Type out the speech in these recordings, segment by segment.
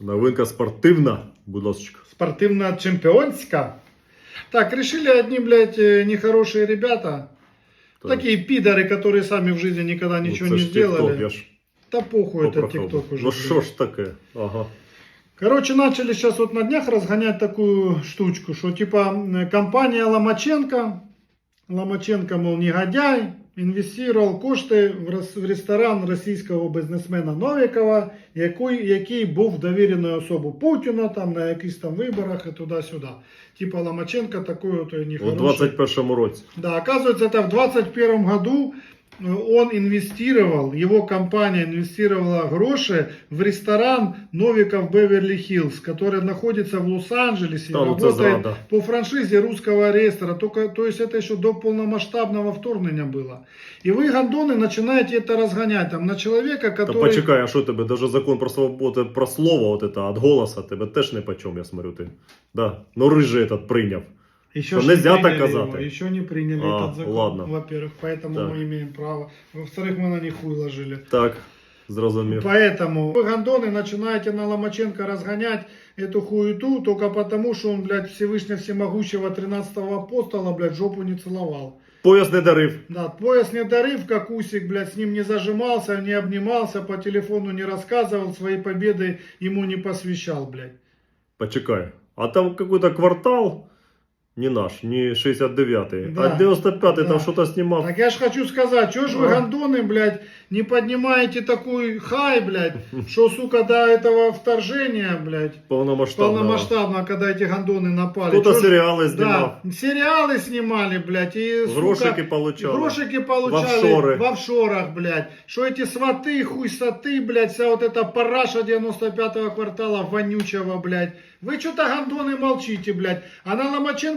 Новинка спортивна, будь ласка. Спортивно-чемпионска. Так, решили одни, блядь, нехорошие ребята. Так. Такие пидоры, которые сами в жизни никогда Ну, ничего це не сделали. я ж Да похуй, это. ТикТок уже. Ну що ж таке? Ага. Короче, начали сейчас вот на днях разгонять такую штучку, что типа компания Ломаченко, Ломаченко, мол, негодяй, інвестував кошти в рес- в ресторан російського бізнесмена Новікова, який, який був довіреною особою Путіна там, на якихось там виборах і туди-сюди. Типа Ломаченко такой вот У нехороший. 21-му році. Да, оказывается, это в 21 году э, он инвестировал, его компания инвестировала гроши в ресторан Новиков Беверли Хиллз, который находится в Лос-Анджелесе це работает зрада. по франшизе русского реестра. Только, то есть это еще до полномасштабного вторгнения было. И вы, гандоны, начинаете это разгонять там на человека, который... почекай, а що тебе? Даже закон про свободу, про слово от это, от голоса тебе теж не почем, я смотрю ти. Да. Ну рыжий этот прийняв. Еще Что нельзя так приняли казать. его, Еще не приняли А, этот закон, ладно. во-первых, поэтому Так. мы имеем право. Во-вторых, мы на них хуй ложили. Так, зрозумів. Поэтому вы, гандоны, начинаете на Ломаченко разгонять эту хуету только потому, что он, блядь, Всевышнего Всемогущего 13-го апостола, блядь, жопу не целовал. Пояс не дарив. Да, пояс не дарив, как усик, блядь, с ним не зажимался, не обнимался, по телефону не рассказывал, свои победы ему не посвящал, блядь. Почекай. А там какой-то квартал, не наш, не 69-й, Да. а 95-й Да. там что-то снимал. Так я ж хочу сказать, что ж вы, А. гандоны, блядь, не поднимаете такой хай, блядь, что, сука, до этого вторжения, блядь, Полномасштабного. полномасштабно, когда эти гандоны напали. Кто-то сериалы снимал. Да, сериалы снимали, блядь, и, сука, Грошики получали. Грошики получали В офшоры. в офшорах, блядь. Что эти сваты, хуйсоты, блядь, вся вот эта параша 95-го квартала вонючего, блядь. Вы что-то гандоны молчите, блядь. А на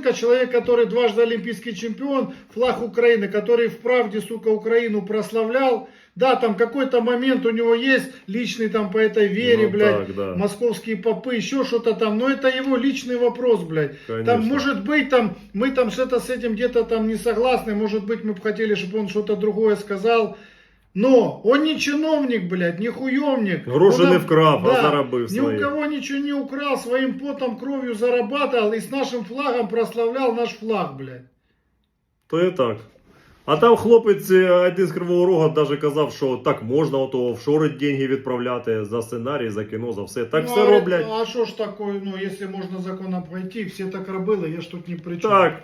Ломаченко человек, который дважды олимпийский чемпион, флаг Украины, который в правде, сука, Украину прославлял. Да, там какой-то момент у него есть личный там по этой вере, Ну блядь, так, да. московские попы, еще что-то там. Но это его личный вопрос, блядь. Конечно. Там может быть, там, мы там что-то с этим где-то там не согласны, может быть, мы бы хотели, чтобы он что-то другое сказал. Но он не чиновник, блядь, не хуемник. Гроши Он не нам- вкрав, а заробив Ни свої. у кого ничего не украл, своим потом, кровью зарабатывал и с нашим флагом прославлял наш флаг, блядь. То і так. А там хлопець е, один з Кривого Рога даже казав, що так можна ото офшори деньги відправляти за сценарій, за кіно, за все. Так Ну, все а, роблять. А что ж такое, ну, если можно законом пройти, все так робили, я ж тут не при чём. Так.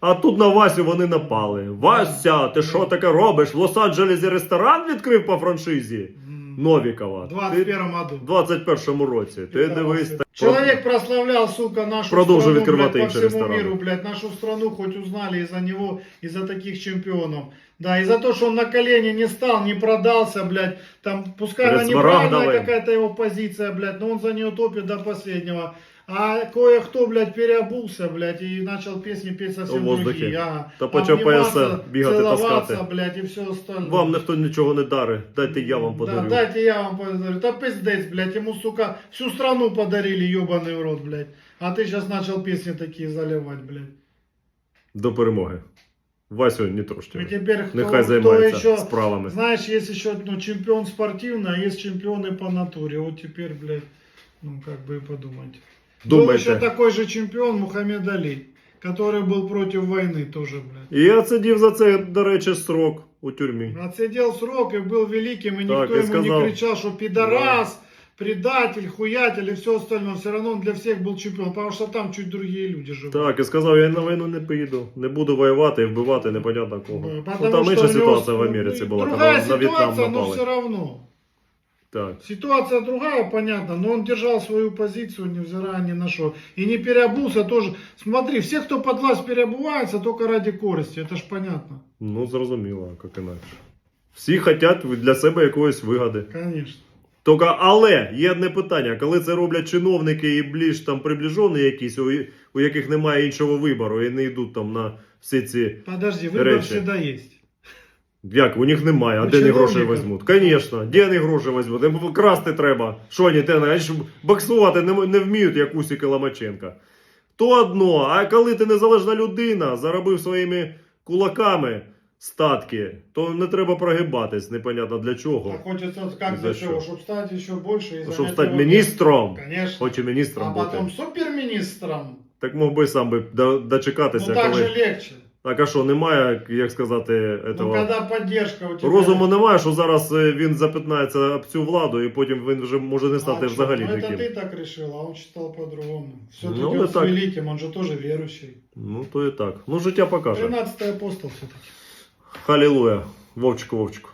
А тут на Васю вони напали. Вася, ти що таке робиш? В Лос-Анджелесі ресторан відкрив по франшизі М. Новікова. В Ти 21 году. в 21-му році. Ти дивись. так. Человек прославлял, сука, нашу Продолжил страну, открывать блядь, по іншие всему рестораны. миру, блядь, нашу страну хоть узнали из-за него, из-за таких чемпионов. Да, и за то, что он на колени не стал, не продался, блядь, там, пускай она Перед неправильная Смарагдовой. какая-то его позиция, блядь, но он за нее топит до последнего. А кое-кто, блядь, переобулся, блядь, и начал песни петь совсем В воздухе. другие. А, Та почав обниматься, пояса бігати, целоваться, таскати. блядь, и все остальное. Вам ніхто нічого не дарить. Дайте я вам подарю. Да, дайте я вам подарю. Да пиздец, блядь, ему, сука, всю страну подарили, ебаный в рот, блядь. А ты сейчас начал песни такие заливать, блядь. До перемоги. Васю не трошки. И теперь кто, Нехай кто займається еще... справами. Знаешь, есть еще ну, чемпион спортивный, а есть чемпионы по натуре. Вот теперь, блядь, ну как бы и подумать. Был еще Думайте. такой же чемпион Мухаммед Али, который был против войны тоже, блядь. І я сидів за це, до речі, срок у тюрмі. Отсидел срок и был великим, и Так, никто и ему сказал. не кричал, что пидорас, предатель, хуятель и все остальное. Все равно он для всех был чемпион, потому что там чуть другие люди живут. Так, і сказав, я на війну не поїду. Не буду воювати і вбивати непонятно кого. Ну, Ну, там інша у него ситуація в с- Америці була, Другая коли на В'єтнам ситуация, но все напали. равно. Так. Ситуация другая, понятно, но он держал свою позицию, невзирая ни на что. И не переобулся тоже. Смотри, все, кто под власть переобувается, только ради корости, это ж понятно. Ну, зрозуміло, як інакше. Всі хочуть для себе якоїсь вигоди. Конечно. Тільки, але є одне питання, коли це роблять чиновники і ближ там приближені якісь, у, у яких немає іншого вибору, і не йдуть там на всі ці. Подожди, выбор Речи. всегда есть. Як, у них немає, а У де вони гроші візьмуть? Звісно, де вони гроші візьмуть? Їм Красти треба. Що вони, те, вони ж боксувати не, не вміють, як Усік і Ломаченка. То одно, а коли ти незалежна людина, заробив своїми кулаками статки, то не треба прогибатись, непонятно для чого. А хочется как За за что? чего? Чтобы стать еще больше и Щоб стати міністром. Конечно. хочу міністром а бути. потом суперминистром. Так мог би сам би до- Ну дочекатися, так коли. же легче. Так а що, немає, як сказати, Ну этого... когда поддержка у тебя... розуму немає, що зараз е, він запятнається об цю владу, і потім він вже може не стати А чё? взагалі Ну это таким. ты так решил, а он считал по-другому. Все-таки Ну, он и с так. великим, он же тоже верующий. Ну, то і так. Ну, життя покаже. 13 апостол все-таки. Халілуя. Вовчику, Вовчику.